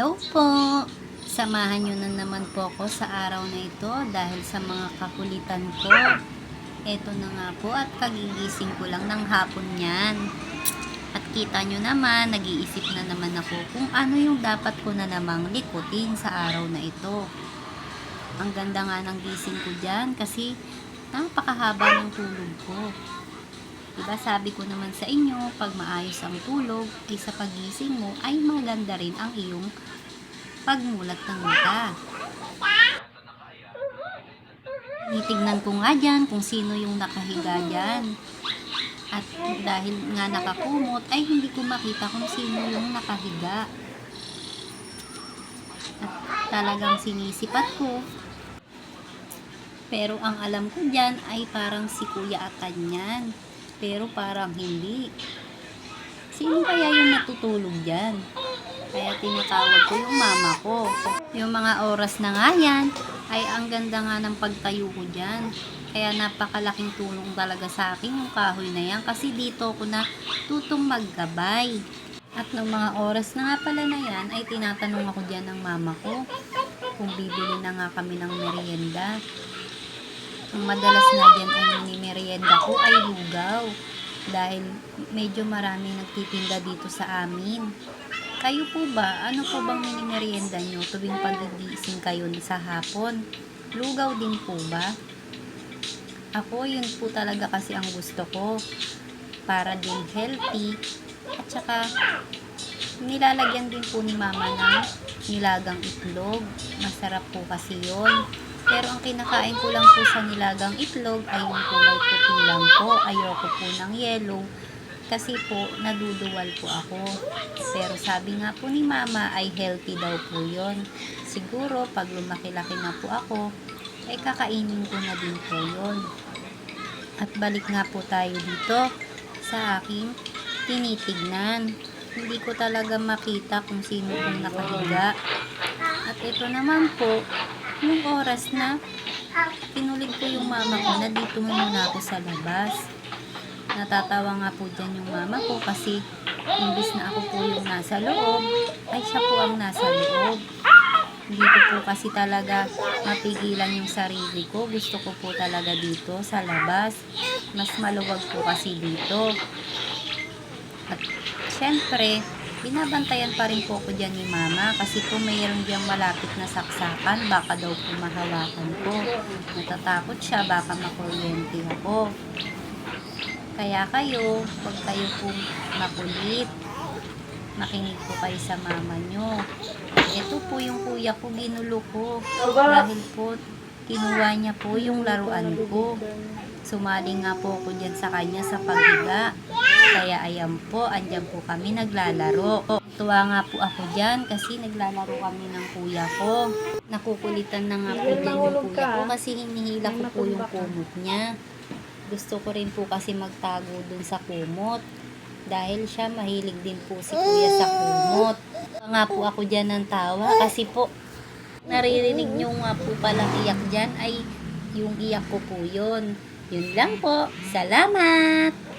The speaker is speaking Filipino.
Hello po! Samahan nyo na naman po ako sa araw na ito dahil sa mga kakulitan ko. Eto na nga po at kagigising ko lang ng hapon yan. At kita nyo naman, nag-iisip na naman ako kung ano yung dapat ko na namang likutin sa araw na ito. Ang ganda nga ng gising ko dyan kasi napakahaba ng tulog ko. Diba sabi ko naman sa inyo, pag maayos ang tulog, isa pagising mo, ay maganda rin ang iyong pagmulat ng mata. Nitignan ko nga dyan kung sino yung nakahiga dyan. At dahil nga nakakumot, ay hindi ko makita kung sino yung nakahiga. At talagang sinisipat ko. Pero ang alam ko dyan ay parang si Kuya Atan yan. Pero parang hindi. Sino kaya yung natutulog dyan? Kaya tinatawag ko yung mama ko. Yung mga oras na nga yan, ay ang ganda nga ng pagtayo ko dyan. Kaya napakalaking tulong talaga sa akin yung kahoy na yan. Kasi dito ko na tutong maggabay. At ng mga oras na nga pala na yan, ay tinatanong ako dyan ng mama ko kung bibili na nga kami ng merienda. Ang madalas nga dyan ay merienda ko ay lugaw. Dahil medyo marami nagtitinda dito sa amin. Kayo po ba? Ano po bang merienda nyo tuwing pagigising kayo sa hapon? Lugaw din po ba? Ako, yun po talaga kasi ang gusto ko. Para din healthy. At saka, nilalagyan din po ni mama ng nilagang itlog. Masarap po kasi yun. Pero ang kinakain ko lang po sa nilagang itlog ay yung kulay puti lang po. Ayoko po ng yellow. Kasi po, naduduwal po ako. Pero sabi nga po ni mama ay healthy daw po yun. Siguro, pag lumaki-laki na po ako, ay kakainin ko na din po yun. At balik nga po tayo dito sa aking tinitignan. Hindi ko talaga makita kung sino pong nakahiga. At ito naman po, yung oras na pinulig ko yung mama ko na dito muna ako sa labas. Natatawa nga po dyan yung mama ko kasi imbis na ako po yung nasa loob, ay siya po ang nasa loob. Hindi ko po kasi talaga mapigilan yung sarili ko. Gusto ko po talaga dito sa labas. Mas maluwag po kasi dito. At syempre, binabantayan pa rin po ko dyan ni mama kasi po mayroon diyang malapit na saksakan. Baka daw po mahawakan ko. Natatakot siya, baka makuryente ako. Kaya kayo, pag kayo po makulit, makinig po kayo sa mama nyo. Ito po yung kuya ko, ginulo ko. Dahil po, kinuha niya po yung laruan ko. Sumali nga po ako dyan sa kanya sa paghiga. Kaya ayan po, andyan po kami naglalaro. Tuwa nga po ako dyan kasi naglalaro kami ng kuya ko. Nakukulitan na nga po dyan yung kuya ko kasi hinihila ko po yung kumot niya. Gusto ko rin po kasi magtago dun sa kumot. Dahil siya mahilig din po si kuya sa kumot. Tuwa nga po ako dyan ng tawa kasi po naririnig nyo nga po palang iyak dyan ay yung iyak ko po yun. Yun lang po. Salamat!